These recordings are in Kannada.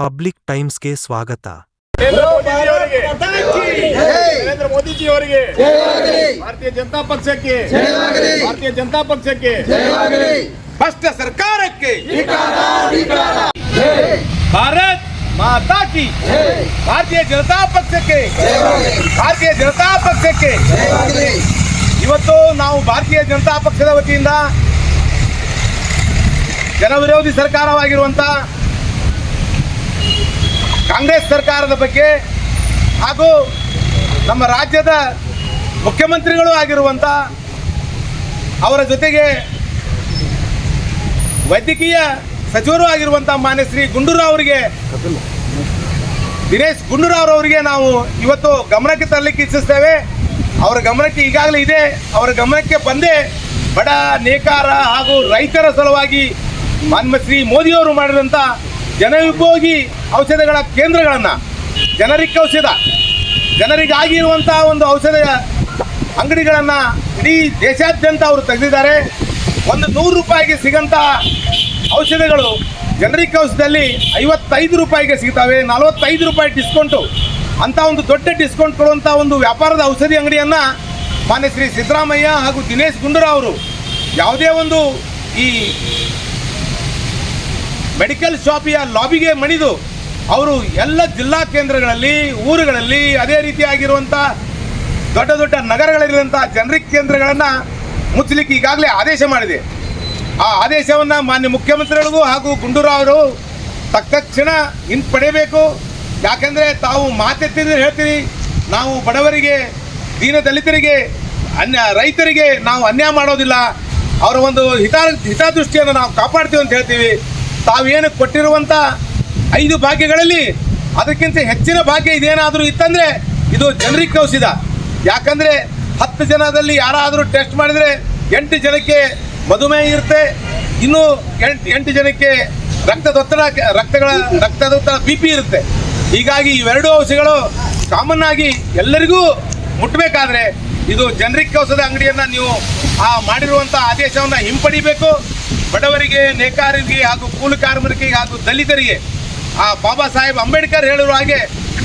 ಪಬ್ಲಿಕ್ ಟೈಮ್ಸ್ಗೆ ಸ್ವಾಗತ. ನರೇಂದ್ರ ಮೋದಿಜಿ ಅವರಿಗೆ ನರೇಂದ್ರ ಮೋದಿಜಿ ಅವರಿಗೆ ಭಾರತೀಯ ಜನತಾ ಪಕ್ಷಕ್ಕೆ. ಭಾರತೀಯ ಜನತಾ ಪಕ್ಷಕ್ಕೆ. ಭ್ರಷ್ಟ ಸರ್ಕಾರಕ್ಕೆ. ಭಾರತ್ ಮಾತಾ ಕಿ. ಭಾರತೀಯ ಜನತಾ ಪಕ್ಷಕ್ಕೆ. ಭಾರತೀಯ ಜನತಾ ಪಕ್ಷಕ್ಕೆ. ಇವತ್ತು ನಾವು ಭಾರತೀಯ ಜನತಾ ಪಕ್ಷದ ವತಿಯಿಂದ ಜನವಿರೋಧಿ ಸರ್ಕಾರವಾಗಿರುವಂತ ಕಾಂಗ್ರೆಸ್ ಸರ್ಕಾರದ ಬಗ್ಗೆ ಹಾಗೂ ನಮ್ಮ ರಾಜ್ಯದ ಮುಖ್ಯಮಂತ್ರಿಗಳು ಆಗಿರುವಂಥ ಅವರ ಜೊತೆಗೆ ವೈದ್ಯಕೀಯ ಸಚಿವರು ಆಗಿರುವಂಥ ಮಾನ್ಯ ಶ್ರೀ ಗುಂಡೂರಾವ್ ಅವರಿಗೆ, ದಿನೇಶ್ ಗುಂಡೂರಾವ್ ಅವರಿಗೆ ನಾವು ಇವತ್ತು ಗಮನಕ್ಕೆ ತರಲಿಕ್ಕೆ ಇಚ್ಛಿಸ್ತೇವೆ. ಅವರ ಗಮನಕ್ಕೆ ಈಗಾಗಲೇ ಇದೆ. ಅವರ ಗಮನಕ್ಕೆ ಬಂದೇ ಬಡ ನೇಕಾರ ಹಾಗೂ ರೈತರ ಸಲುವಾಗಿ ಮಾನ್ಯ ಶ್ರೀ ಮೋದಿಯವರು ಮಾಡಿದಂಥ ಜನೋಪಯೋಗಿ ಔಷಧಗಳ ಕೇಂದ್ರಗಳನ್ನು ಜನರಿಕ್ ಔಷಧ, ಜನರಿಗಾಗಿ ಇರುವಂಥ ಒಂದು ಔಷಧ ಅಂಗಡಿಗಳನ್ನು ಇಡೀ ದೇಶಾದ್ಯಂತ ಅವರು ತೆಗೆದಿದ್ದಾರೆ. ಒಂದು ನೂರು ರೂಪಾಯಿಗೆ ಸಿಗಂಥ ಔಷಧಗಳು ಜನರಿಕ್ ಔಷಧದಲ್ಲಿ ಐವತ್ತೈದು ರೂಪಾಯಿಗೆ ಸಿಗ್ತವೆ. ನಲವತ್ತೈದು ರೂಪಾಯಿ ಡಿಸ್ಕೌಂಟು ಅಂತ ಒಂದು ದೊಡ್ಡ ಡಿಸ್ಕೌಂಟ್ ಕೊಡುವಂಥ ಒಂದು ವ್ಯಾಪಾರದ ಔಷಧಿ ಅಂಗಡಿಯನ್ನು ಮಾನ್ಯ ಶ್ರೀ ಸಿದ್ದರಾಮಯ್ಯ ಹಾಗೂ ದಿನೇಶ್ ಗುಂಡೂರಾವ್ ಅವರು ಯಾವುದೇ ಒಂದು ಈ ಮೆಡಿಕಲ್ ಶಾಪಿಯ ಲಾಬಿಗೆ ಮಣಿದು ಅವರು ಎಲ್ಲ ಜಿಲ್ಲಾ ಕೇಂದ್ರಗಳಲ್ಲಿ, ಊರುಗಳಲ್ಲಿ ಅದೇ ರೀತಿಯಾಗಿರುವಂಥ ದೊಡ್ಡ ದೊಡ್ಡ ನಗರಗಳಲ್ಲಿರುವಂಥ ಜನರಿಕ್ ಕೇಂದ್ರಗಳನ್ನು ಮುಚ್ಚಲಿಕ್ಕೆ ಈಗಾಗಲೇ ಆದೇಶ ಮಾಡಿದೆ. ಆ ಆದೇಶವನ್ನು ಮಾನ್ಯ ಮುಖ್ಯಮಂತ್ರಿಗಳಿಗೂ ಹಾಗೂ ಗುಂಡೂರಾವ್ ಅವರು ತಕ್ಷಣ ಹಿಂಪಡೆಯಬೇಕು. ಯಾಕಂದರೆ ತಾವು ಮಾತೆತ್ತಿದ್ರೆ ಹೇಳ್ತೀರಿ, ನಾವು ಬಡವರಿಗೆ, ದೀನ ದಲಿತರಿಗೆ, ಅನ್ಯ ರೈತರಿಗೆ ನಾವು ಅನ್ಯಾಯ ಮಾಡೋದಿಲ್ಲ. ಅವರ ಒಂದು ಹಿತ ಹಿತದೃಷ್ಟಿಯನ್ನು ನಾವು ಕಾಪಾಡ್ತೀವಿ ಅಂತ ಹೇಳ್ತೀವಿ. ತಾವೇನು ಕೊಟ್ಟಿರುವಂಥ ಐದು ಭಾಗ್ಯಗಳಲ್ಲಿ ಅದಕ್ಕಿಂತ ಹೆಚ್ಚಿನ ಭಾಗ್ಯ ಇದೇನಾದರೂ ಇತ್ತಂದರೆ ಇದು ಜನರಿಗೆ ಕೌಸಿದ ಯಾಕಂದರೆ ಹತ್ತು ಜನದಲ್ಲಿ ಯಾರಾದರೂ ಟೆಸ್ಟ್ ಮಾಡಿದರೆ ಎಂಟು ಜನಕ್ಕೆ ಮಧುಮೇಹ ಇರುತ್ತೆ, ಇನ್ನು ಎಂಟು ಎಂಟು ಜನಕ್ಕೆ ರಕ್ತದೊತ್ತಡ, ರಕ್ತಗಳ ರಕ್ತದೊತ್ತಡ ಬಿ ಪಿ ಇರುತ್ತೆ. ಹೀಗಾಗಿ ಇವೆರಡೂ ಔಷಧಿಗಳು ಕಾಮನ್ ಆಗಿ ಎಲ್ಲರಿಗೂ ಮುಟ್ಟಬೇಕಾದ್ರೆ ಇದು ಜನರಿಕ್ ಔಷಧ ಅಂಗಡಿಯನ್ನು ನೀವು ಆ ಮಾಡಿರುವಂಥ ಆದೇಶವನ್ನು ಹಿಂಪಡಿಬೇಕು. ಬಡವರಿಗೆ, ನೇಕಾರರಿಗೆ ಹಾಗೂ ಕೂಲಿ ಕಾರ್ಮಿಕರಿಗೆ ಹಾಗೂ ದಲಿತರಿಗೆ, ಆ ಬಾಬಾ ಸಾಹೇಬ್ ಅಂಬೇಡ್ಕರ್ ಹೇಳಿರುವ ಹಾಗೆ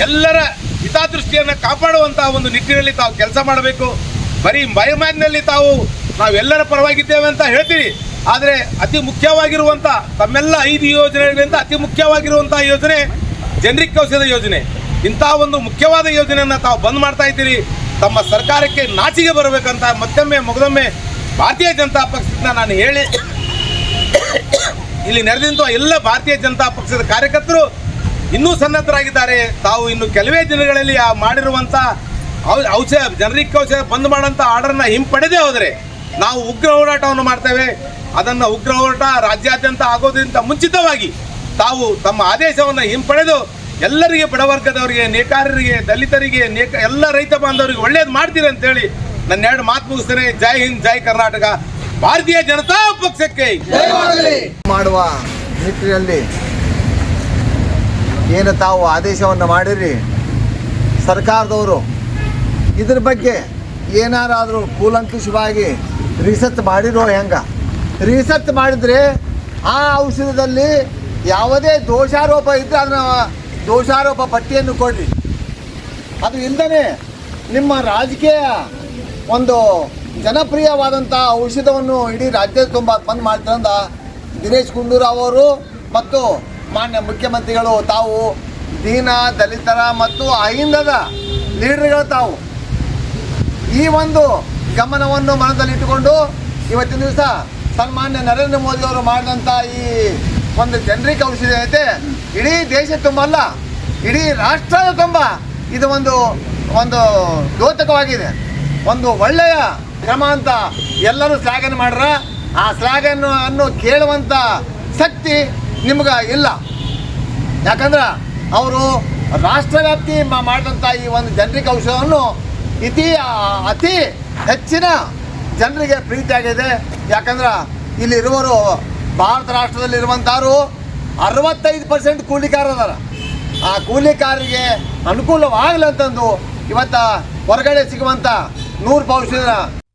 ಎಲ್ಲರ ಹಿತದೃಷ್ಟಿಯನ್ನು ಕಾಪಾಡುವಂತಹ ಒಂದು ನಿಟ್ಟಿನಲ್ಲಿ ತಾವು ಕೆಲಸ ಮಾಡಬೇಕು. ಬರೀ ಮೈಮಾನ್ಯಲ್ಲಿ ತಾವು ನಾವೆಲ್ಲರ ಪರವಾಗಿದ್ದೇವೆ ಅಂತ ಹೇಳ್ತೀವಿ. ಆದರೆ ಅತಿ ಮುಖ್ಯವಾಗಿರುವಂಥ ತಮ್ಮೆಲ್ಲ ಐದು ಯೋಜನೆಗಳಿಂದ ಅತಿ ಮುಖ್ಯವಾಗಿರುವಂಥ ಯೋಜನೆ ಜನರಿಕ್ ಔಷಧ ಯೋಜನೆ. ಇಂಥ ಒಂದು ಮುಖ್ಯವಾದ ಯೋಜನೆಯನ್ನು ತಾವು ಬಂದ್ ಮಾಡ್ತಾ ಇದ್ದೀರಿ. ತಮ್ಮ ಸರ್ಕಾರಕ್ಕೆ ನಾಚಿಗೆ ಬರಬೇಕಂತ ಮತ್ತೊಮ್ಮೆ ಮೊಗದೊಮ್ಮೆ ಭಾರತೀಯ ಜನತಾ ಪಕ್ಷದಿಂದ ನಾನು ಹೇಳಿ ಇಲ್ಲಿ ನೆರೆದಿರುವ ಎಲ್ಲ ಭಾರತೀಯ ಜನತಾ ಪಕ್ಷದ ಕಾರ್ಯಕರ್ತರು ಇನ್ನೂ ಸನ್ನದ್ಧರಾಗಿದ್ದಾರೆ. ತಾವು ಇನ್ನು ಕೆಲವೇ ದಿನಗಳಲ್ಲಿ ಆ ಮಾಡಿರುವಂಥ ಔಷಧ ಜನರಿಕ್ ಔಷಧ ಬಂದ್ ಮಾಡೋಂಥ ಆರ್ಡರ್ನ ಹಿಂಪಡೆದೇ ಹೋದರೆ ನಾವು ಉಗ್ರ ಹೋರಾಟವನ್ನು ಮಾಡ್ತೇವೆ. ಅದನ್ನು ಉಗ್ರ ಹೋರಾಟ ರಾಜ್ಯಾದ್ಯಂತ ಆಗೋದ್ರಿಂದ ಮುಂಚಿತವಾಗಿ ತಾವು ತಮ್ಮ ಆದೇಶವನ್ನು ಹಿಂಪಡೆದು ಎಲ್ಲರಿಗೆ ಬಡವರ್ಗದವರಿಗೆ ನೇಕಾರರಿಗೆ, ದಲಿತರಿಗೆ, ನೇಕ ಎಲ್ಲ ರೈತ ಬಾಂಧವರಿಗೆ ಒಳ್ಳೇದು ಮಾಡ್ತೀರಿ ಅಂತೇಳಿ ನನ್ನ ಎರಡು ಮಾತು ಮುಗಿಸ್ತೇನೆ. ಜೈ ಹಿಂದ್, ಜೈ ಕರ್ನಾಟಕ. ಭಾರತೀಯ ಜನತಾ ಪಕ್ಷಕ್ಕೆ ಮಾಡುವ ನಿಟ್ಟಿನಲ್ಲಿ ಏನು ತಾವು ಆದೇಶವನ್ನು ಮಾಡಿರಿ? ಸರ್ಕಾರದವರು ಇದ್ರ ಬಗ್ಗೆ ಏನಾರಾದರೂ ಕೂಲಂಕುಷವಾಗಿ ರಿಸರ್ಚ್ ಮಾಡಿರೋ ಹೆಂಗ? ರಿಸರ್ಚ್ ಮಾಡಿದರೆ ಆ ಔಷಧದಲ್ಲಿ ಯಾವುದೇ ದೋಷಾರೋಪ ಇದ್ದರೆ ಅದನ್ನ ದೋಷಾರೋಪ ಪಟ್ಟಿಯನ್ನು ಕೊಡ್ರಿ. ಅದು ಇಲ್ಲದೇ ನಿಮ್ಮ ರಾಜಕೀಯ ಒಂದು ಜನಪ್ರಿಯವಾದಂಥ ಔಷಧವನ್ನು ಇಡೀ ರಾಜ್ಯದ ತುಂಬ ಬಂದ್ ಮಾಡ್ತಂದ ದಿನೇಶ್ ಗುಂಡೂರಾವ್ ಅವರು ಮತ್ತು ಮಾನ್ಯ ಮುಖ್ಯಮಂತ್ರಿಗಳು ತಾವು ದೀನ, ದಲಿತರ ಮತ್ತು ಅಹಿಂದದ ಲೀಡರ್ಗಳು ತಾವು ಈ ಒಂದು ಗಮನವನ್ನು ಮನದಲ್ಲಿಟ್ಟುಕೊಂಡು ಇವತ್ತಿನ ದಿವಸ ಸನ್ಮಾನ್ಯ ನರೇಂದ್ರ ಮೋದಿ ಅವರು ಮಾಡಿದಂಥ ಈ ಒಂದು ಜನರಿಕ್ ಔಷಧಿ ಐತೆ ಇಡೀ ದೇಶ ತುಂಬ ಅಲ್ಲ, ಇಡೀ ರಾಷ್ಟ್ರದ ತುಂಬ ಇದು ಒಂದು ಒಂದು ದ್ಯೋತಕವಾಗಿದೆ. ಒಂದು ಒಳ್ಳೆಯ ಕ್ರಮ ಅಂತ ಎಲ್ಲರೂ ಶ್ಲಾಘನೆ ಮಾಡ್ರ, ಆ ಶ್ಲಾಘನ ಅನ್ನು ಕೇಳುವಂಥ ಶಕ್ತಿ ನಿಮ್ಗೆ ಇಲ್ಲ. ಯಾಕಂದ್ರೆ ಅವರು ರಾಷ್ಟ್ರವ್ಯಾಪ್ತಿ ಮಾಡಿದಂಥ ಈ ಒಂದು ಜನರಿಗೆ ಔಷಧವನ್ನು ಇತಿ ಅತಿ ಹೆಚ್ಚಿನ ಜನರಿಗೆ ಪ್ರೀತಿಯಾಗಿದೆ. ಯಾಕಂದ್ರೆ ಇಲ್ಲಿರುವರು ಭಾರತ ರಾಷ್ಟ್ರದಲ್ಲಿರುವಂಥವ್ರು ಅರವತ್ತೈದು ಪರ್ಸೆಂಟ್ ಕೂಲಿಕಾರದಾರ ಆ ಕೂಲಿಕಾರರಿಗೆ ಅನುಕೂಲವಾಗಲಂತಂದು ಇವತ್ತು ಹೊರಗಡೆ ಸಿಗುವಂಥ ನೂರು ಔಷಧ